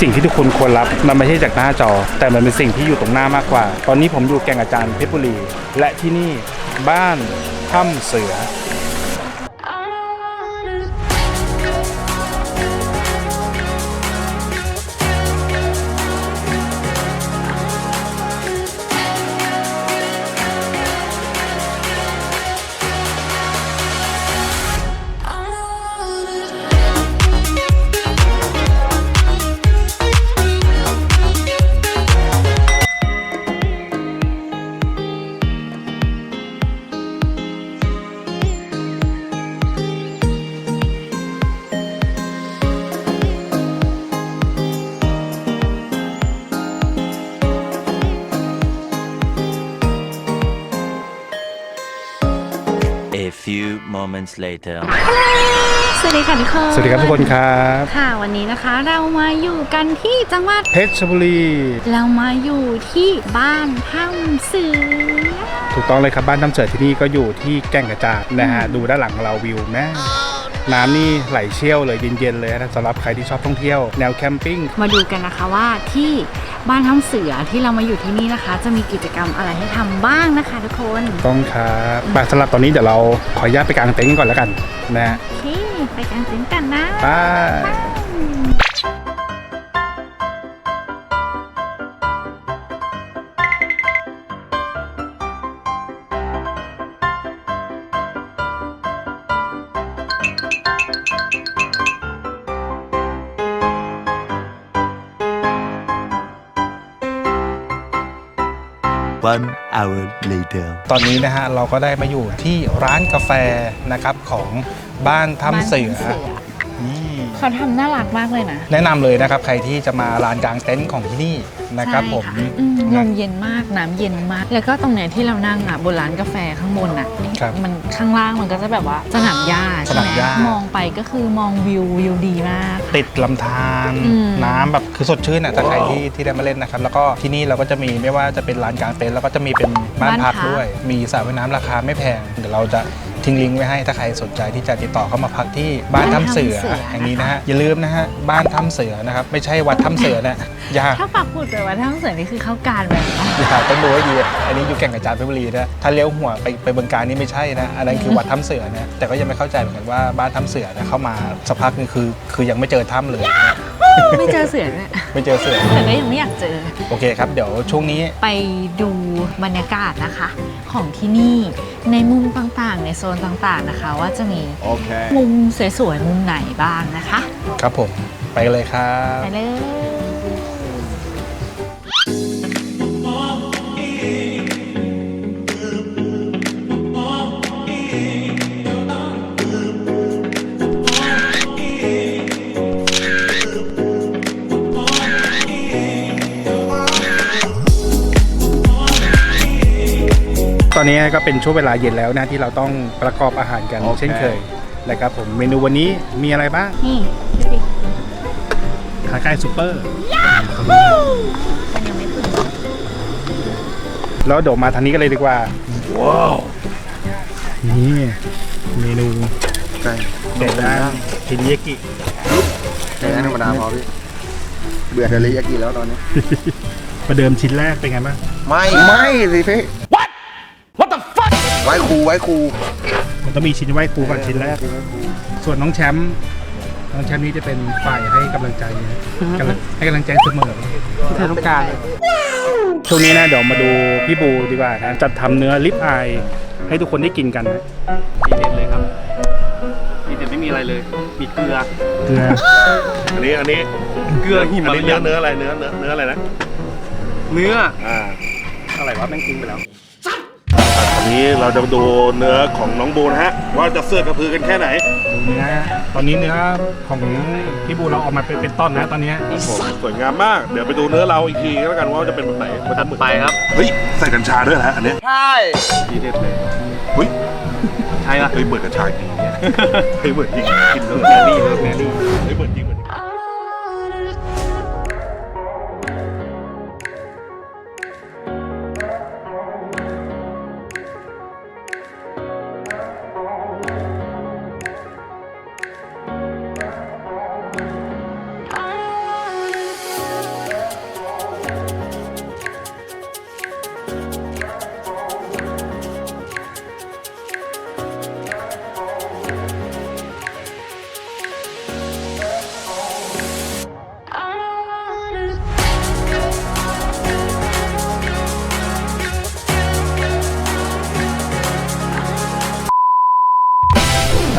สิ่งที่ทุกคนควรรับมันไม่ใช่จากหน้าจอ แต่มันเป็นสิ่งที่อยู่ตรงหน้ามากกว่า ตอนนี้ผมอยู่แก่งอาจารย์เพชรบุรี และที่นี่บ้านถ้ำเสือ A few moments later. สวัสดีค่ะทุกคนสวัสดีครับทุกคนครับค่ะวันนี้นะคะ เรามาอยู่กันที่จังหวัดเพชรบุรี เรามาอยู่ที่บ้านถ้ำเสือถูกต้องเลยครับบ้านถ้ำเสือที่นี่ก็อยู่ที่แก่งกระจาดนะฮะดูด้านหลังของเราวิวแม่ น้ำนี่ไหลเชี่ยวเลยเย็นๆเลยนะสำหรับใครที่ชอบท่องเที่ยวแนวแคมปิ้งมาดูกันนะคะว่าที่บ้านถ้ำเสือที่เรามาอยู่ที่นี่นะคะ จะมีกิจกรรมอะไรให้ทำบ้างนะคะทุกคนต้องครับแต่สำหรับตอนนี้เดี๋ยวเราขออนุญาตไปกางเต็นท์ก่อนแล้วกันนะฮะโอเคไปกางเต็นท์กันนะไป One hour later. ตอนนี้นะฮะเราก็ได้มาอยู่ที่ร้านกาแฟนะครับของบ้านถ้ำเสือนี่เขาทำน่ารักมากเลยนะ แนะนำเลยนะครับใครที่จะมาลานกลางเต็นท์ของที่นี่นะครับผมใช่ะอืมลมเย็นมากน้ำเย็นมาก แล้วก็ตรงไหนที่เรานั่งอะบนร้านกาแฟข้างบนอะครับมันข้างล่างมันก็จะแบบว่าสนามหญ้าสใช่นาไหมมหญ้า มองไปก็คือมองวิววิวดีมาก ติดลำธารอืม น้ำแบบคือสดชื่นอะถ้าใครที่ที่ได้มาเล่นนะครับ แล้วก็ที่นี่เราก็จะมีไม่ว่าจะเป็นลานกลางเต็นท์แล้วก็จะมีเป็นบ้านพักด้วย มีสระว่ายน้ำราคาไม่แพง เดี๋ยวเราจะทิ้งลิงก์ไว้ให้ถ้าใครสนใจที่จะติดต่อเข้ามาพักที่บ้านถ้ำเสือแห่งนี้นะฮะอย่าลืมนะฮะ บ้านถ้ำเสือนะครับ ไม่ใช่วัดถ้ำเสือนะอย่าถ้าปักหมุดไปว่าทั้งเสือนี่คือเข้าการแบบว่าอย่าต้องดูให้ดีอันนี้อยู่แก่งกระจานเพชรบุรีนะถ้าเลี้ยวหัวไปไปบึงการนี่ไม่ใช่นะอันนั้นคือวัดถ้ำเสือนะแต่ก็ยังไม่เข้าใจเหมือนกันว่าบ้านถ้ำเสือเนี่ยเข้ามาสักพักนึงคือ คือยังไม่เจอถ้ำเลย ไม่เจอเสือเนี่ยไม่เจอเสือ แต่ก็ยังไม่อยากเจอ โอเคครับ เดี๋ยวช่วงนี้ ไปดูบรรยากาศนะคะ ของที่นี่ในมุมต่างๆ ในโซนต่างๆนะคะ ว่าจะมีมุมสวยๆมุมไหนบ้างนะคะ ครับผม ไปกันเลยครับ ไปเลย อนนี้ก็เป็นช่วงเวลาเย็นแล้วนะที่เราต้องประกอบอาหารกันเช่นเคยนะครับผมเมนูวันนี้มีอะไรบ้างนี่ดูดิขาไก่ซูเปอร์มันยังไม่ตื่นแล้วเดี๋ยวมาทางนี้กันเลยดีกว่าว้าวนี่เมนูไก่เด็ดนะทินเยกิไก่ธรรมดาพอพี่ เบื่อเทริยากิแล้วตอนนี้ ประเดิมชิ้นแรกเป็นไงบ้างไม่ ไม่สิพี่ ไว้ครูไว้ครูมันต้องมีชิ้นไหว้ครูก่อนชิ้นแรก ส่วนน้องแชมป์น้องแชมป์นี่จะเป็นฝ่ายให้กำลังใจนะกำลังให้กำลังใจเสมอที่เธอต้องการช่วงนี้นะเดี๋ยวมาดูพี่บูดีกว่านะจัดทำเนื้อลิปอายให้ทุกคนได้กินกันนะทีเด็ดเลยครับทีเด็ดไม่มีอะไรเลย มีเกลือเกลืออันนี้อันนี้เกลือหิมาลายันเนื้ออะไรเนื้อเนื้อเนื้ออะไรนะเนื้ออ่าอะไรวะแม่งทิ้งไปแล้ววั นนี้เราจะมาดูเนื้อของน้องบูนะฮะ ว่าจะเสื้อกระพือกันแค่ไหนเนื้อตอนนี้เนื้อของพี่บูเราออกมาเป็นเป็นต้นนะตอนนี้สวยงามมาก เดี๋ยวไปดูเนื้อเราอีกทีแล้วกันว่าจะเป็นแบบไหนมันจะไปครับ เฮ้ย ใส่กัญชาด้วยนะอันเนี้ยทีเด็ดเลยเฮ้ยใช่ปะเฮ้ยเหมือนกัญชาจริงเนี่ยเฮ้ยเหมือนจริงกินแล้วแมรี่แมรี่เฮ้ยเหมือนจริง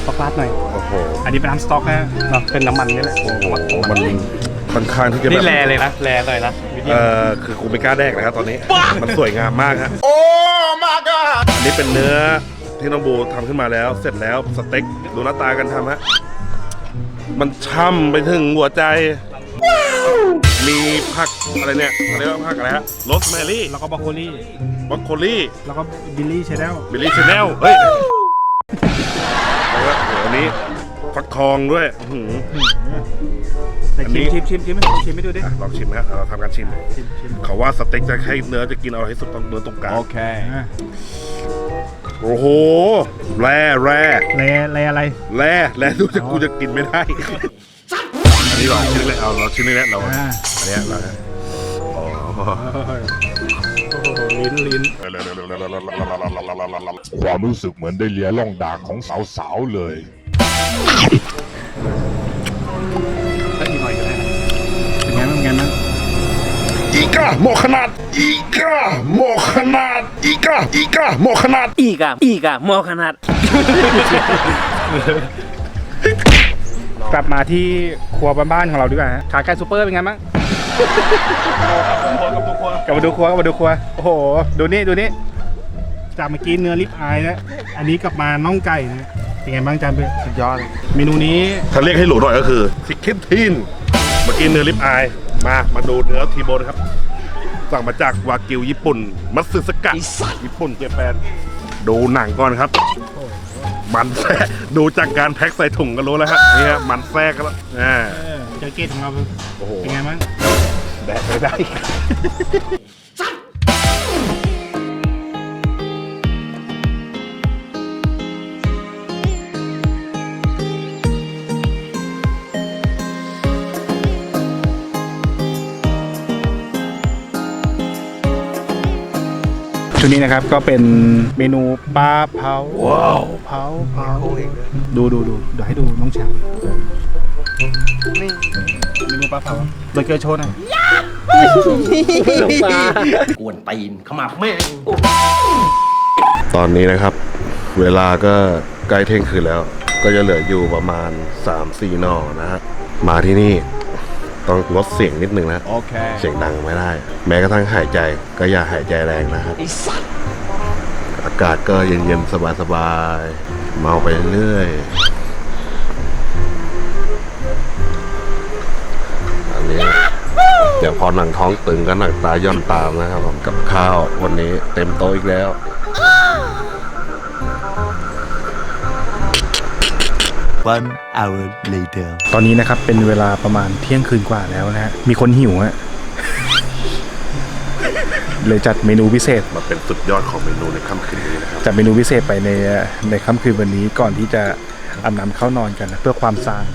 สต็อกลาดหน่อย โอ้โหอันนี้เป็นน้ำสต๊อกนะเนาะเป็นน้ำมันนี่แหละโอ้โหมันค่อนข้างที่จะแบนี่บแลเลยนะแลหน่อยนะเอ่อคือกูไม่กล้าแดกนะครับตอนนี้ มันสวยงามมากฮะโอ้ my god อันนี้เป็นเนื้อที่น้องบูทำขึ้นมาแล้ว เสร็จแล้วสเต็กดูหน้าตากันทำฮะมันช่ำไปถึงหัวใจ มีผักอะไรเนี่ยอะไรว่าผักอะไรฮะโรสแมรี่แล้วก็บรอกโคลีบรอกโคลีแล้วก็บิลลี่เชดเดลบิลลี่ชาแนลเฮ้ยแล้วก็โหอั นนี้ฟักทองด้วยอื้อหือแต่อันนี้ ชิมชิมชิมชิมชิมให้ดูดิอะลองชิมนะฮะเราทำการชิม ชิมชิมเขาว่าสเต็กจะให้เนื้อจะกินเอาให้สุดตรงเนื้อตรงกลางอะโอ้โห แร่แร่แลแลอะไรแร่แร่ดูจะกูจะกินไม่ได้ อันนี้เราชิ้นเล็กเอาเราชิ้นเล็กเราอ่าอันเนี้ยเราอ๋อโอ้โหลิ้นลิ้นความรู้สึกเหมือนได้เลียล่องดากของสาวๆเลย ก็อีกหน่อยก็ได้นะเป็นไงบ้างเป็นไงบ้างอีกาหมอขนาด อีกาหมอขนาด อีกาอีกาหมอขนาด อีกอะอีกอะมอขนาด กลับมาที่ครัวบ้านๆของเราดีกว่าฮะขาไก่ซูเปอร์เป็นไงบ้างกลับมาดูครัวกลับมาดูครัวโอ้โห ดูนี่ดูนี่จากเมื่อกี้เนื้อลิปอายนะ อันนี้กลับมาน่องไก่นะ เป็นไงบ้างจานเพื่อนสุดยอดเมนูนี้ถ้าเรียกให้หรูหน่อยก็คือซิกเก็ตทินเมื่อกี้เนื้อลิปอายมามาดูเนื้อทีโบนะครับ สั่งมาจากวากิวญี่ปุ่น มัตสึสกะญี่ปุ่นเจแปนดูหนังก่อนครับ มันแทรกดูจากการแพ็คใส่ถุงก็รู้แล้วฮะนี่ฮะมันแทรกกันแล้วอ่าเออเจอเกตของเราโอ้โหเป็นไงบ้างแดกไม่ได้ ชุดนี้นะครับก็เป็นเมนูปลาเผาว้าวเผาเผาดูดูดูเดี๋ยวให้ดูน้องแชายเมนูปลาเผาเบอร์เกอร์โชว์หน่อยกวนตีนข้ามาแม่งตอนนี้นะครับ เวลาก็ใกล้เที่ยงคืนแล้ว ก็จะเหลืออยู่ประมาณ 3-4หนอนะฮะมาที่นี่ ต้องลดเสียงนิดนึงนะโอเคเสียงดังไม่ได้ แม้กระทั่งหายใจก็อย่าหายใจแรงนะครับ อากาศก็เย็นๆ สบายๆ เมาไปเรื่อยอันนี้เดี๋ยวพอหนังท้องตึงก็หนังตาย่อนตามนะครับผมกับข้าววันนี้เต็มโต๊ะอีกแล้ว One hour later. ตอนนี้นะครับเป็นเวลาประมาณเที่ยงคืนกว่าแล้วนะฮะ มีคนหิวฮะ เลยจัดเมนูพิเศษ มาเป็นสุดยอดของเมนูในค่ำคืนนี้นะครับ จัดเมนูพิเศษไปในในค่ำคืนวันนี้ก่อนที่จะอาบน้ำเข้านอนกันนะเพื่อความสะอาด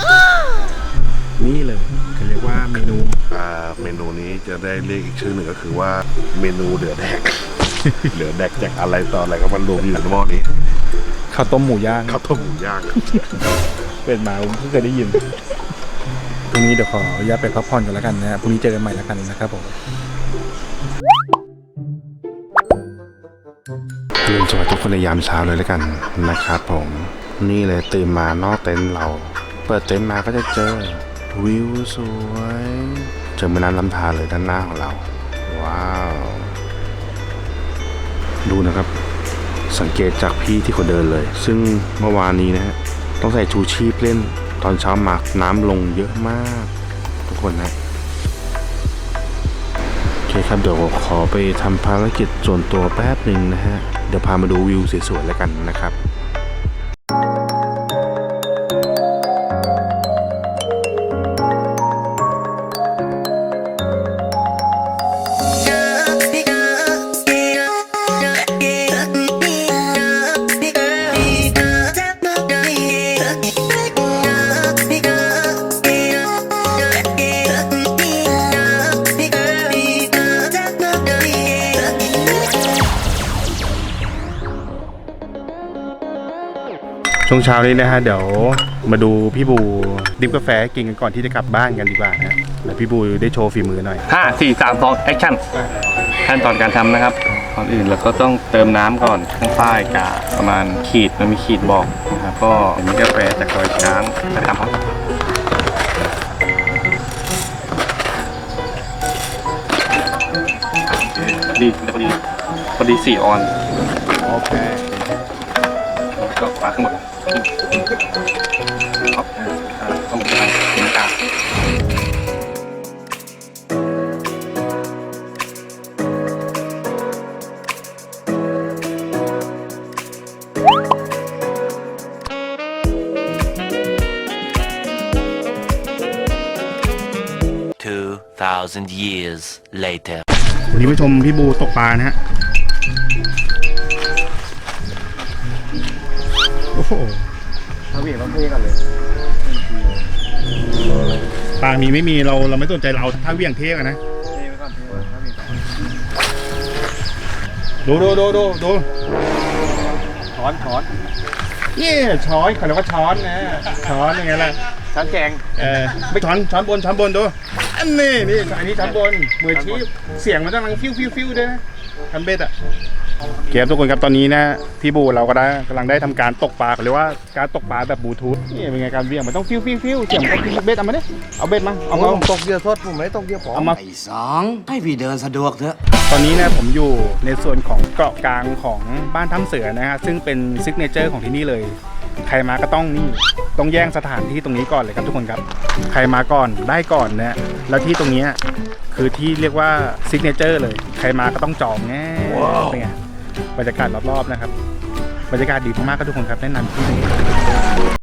นี่เลยเขาเรียกว่าเมนู อ่าเมนูนี้จะได้เรียกอีกชื่อหนึ่งก็คือว่าเมนูเหลือแดก เหลือแดกจากอะไรต่ออะไรก็มันรวมอยู่ในหม้อนี้ ข้าวต้มหมูย่างข้าวต้มหมูย่างเป็นมาผมเพิ่งเคยได้ยินพรุ่งนี้เดี๋ยวขออนุญาตไปพักผ่อนกันแล้วกันนะฮะพรุ่งนี้เจอกันใหม่แล้วกันนะครับผมเรียนสวัสดีทุกคนในยามเช้าเลยแล้วกันนะครับผมนี่เลยตื่นมานอกเต็นท์เรา เปิดเต็นท์มาก็จะเจอวิวสวยเจอแม่น้ำลำธารเลยด้านหน้าของเรา ว้าว ดูนะครับ สังเกตจากพี่ที่เขาเดินเลย ซึ่งเมื่อวานนี้นะฮะต้องใส่ชูชีพเล่นตอนเช้ามาน้ำลงเยอะมาก ทุกคนนะโอเคครับเดี๋ยวขอไปทำภารกิจส่วนตัวแป๊บหนึ่งนะฮะ เดี๋ยวพามาดูวิวสวยๆแล้วกันนะครับ ช่วงเช้านี้นะฮะเดี๋ยวมาดูพี่บูดิบกาแฟกินกันก่อนที่จะกลับบ้านกันดีกว่านะแล้วพี่บูได้โชว์ฝีมือหน่อยห้าสี่สามสองแอคชั่นขั้นตอนการทำนะครับก่อนอื่นเราก็ต้องเติมน้ำก่อนข้างใต้กาประมาณขีดมันมีขีดบอกนะครับก็มีกาแฟจากดอยช้างไปทำครับดีพอดีพอดีสี่ออนโอเคก็ปลาข้างหมด ครับข้างหมดนะครับเป็นกาก2,000 years later. วันนี้มาชมพี่บูตกปลานะฮะ โอ้โหเอาวิ่งต้องเทกันเลยปลามีไม่มีเราเราไม่สนใจเราถ้าเวี่ยงเทกันนะดูดูดูดูดูช้อนช้อนเย่ช้อนเขาเรียกว่าช้อนนะช้อนยังไงล่ะช้อนแกงเออไม่ช้อนช้อนบนช้อนบนดูอันนี้นี่อันนี้ช้อนบนมือชี้เสียงมันต้องดังฟิวฟิวฟิวด้วยนะทันเบ็ดอะ เกมทุกคนครับตอนนี้นะพี่บูเราก็ได้กำลังได้ทำการตกปลาเรียกว่าการตกปลาแบบบลูทูธนี่เป็นไงการเวี่ยงมันต้องฟิวฟิวฟิวเสียงต้องฟิวเบ็ดเอามาดิเอาเบ็ดมาเอาเอามาตกเดียวสดผมไม่ได้ตกเดียวผอเอามาไอ้สองให้พี่เดินสะดวกเถอะตอนนี้นะผมอยู่ในส่วนของเกาะกลางของบ้านถ้ำเสือนะฮะซึ่งเป็นซิกเนเจอร์ของที่นี่เลย ใครมาก็ต้องนี่ต้องแย่งสถานที่ตรงนี้ก่อนเลยครับทุกคนครับ ใครมาก่อนได้ก่อนนะแล้วที่ตรงนี้คือที่เรียกว่าซิกเนเจอร์เลย ใครมาก็ต้องจองแน่เป็นไง บรรยากาศรอบๆนะครับ บรรยากาศดีมากๆครับทุกคนครับแนะนำที่นี่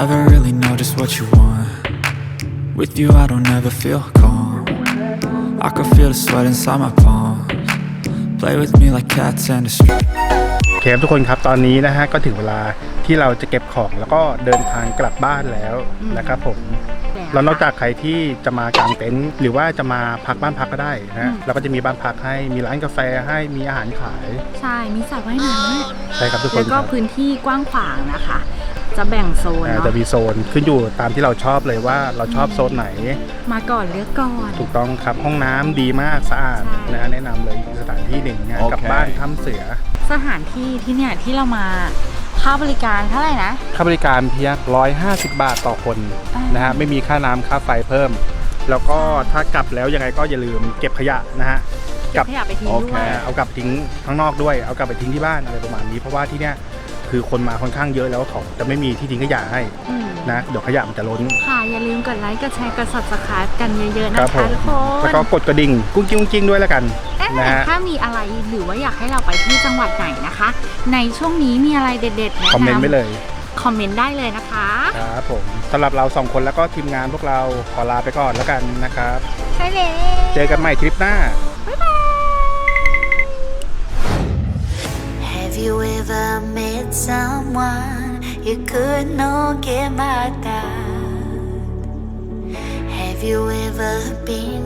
Never really know just what you want. With you, I don't ever feel calm. I can feel the sweat inside my palms. Play with me like cats and a string. โอเคครับทุกคนครับตอนนี้นะฮะก็ถึงเวลาที่เราจะเก็บของแล้วก็เดินทางกลับบ้านแล้วนะครับผมแล้วนอกจากใครที่จะมากางเต็นท์หรือว่าจะมาพักบ้านพักก็ได้นะเราก็จะมีบ้านพักให้มีร้านกาแฟให้มีอาหารขายใช่ มีสระว่ายน้ำด้วยใช่ครับทุกคแล้นวคก็รับ พื้นที่กว้างขวางนะคะ จะแบ่งโซนอ่าเนาะจะมีโซนขึ้นอยู่ตามที่เราชอบเลยว่าเราชอบโซนไหน มาก่อนเลือกก่อน ถูกต้องครับห้องน้ำดีมากสะอาดใช่ นะแนะนำเลยสถานที่หนึ่งนะกับบ้านถ้ำเสือสถานที่ที่เนี่ยที่เรามาค่าบริการเท่าไหร่นะ ค่าบริการเพียง 150 บาทต่อคนอ่าน นะฮะไม่มีค่าน้ำค่าไฟเพิ่ม แล้วก็ถ้ากลับแล้วยังไงก็อย่าลืมเก็บขยะนะฮะเก็บขยะไปทิ้งด้วยอ่าเอากลับทิ้งข้างนอกด้วย เอากลับไปทิ้งที่บ้านอะไรประมาณนี้ เพราะว่าที่เนี้ย คือคนมาค่อนข้างเยอะแล้วเขาจะไม่มีที่ทิ้งขยะให้อืมนะเดี๋ยวขยะมันจะล้น ค่ะ อย่าลืมกดไลค์ กดแชร์ กด subscribe กันเยอะๆคนะรับผคะมทุกคนแล้วก็กดกระดิ่งกุ้งกิ้งกุ้งกิ้งด้วยแล้วกันเอ๊ะนะฮะถ้ามีอะไรหรือว่าอยากให้เราไปที่จังหวัดไหนนะคะ ในช่วงนี้มีอะไรเด็ดๆแนะคอมเมนต์นำไว้เลยคอมเมนต์ได้เลยนะคะ ครับผมสำหรับเราสองคนแล้วก็ทีมงานพวกเราขอลาไปก่อนแล้วกันนะครับ ใช่เลย เจอกันใหม่ทริปหน้า you ever met someone you could not get my doubt? Have you ever been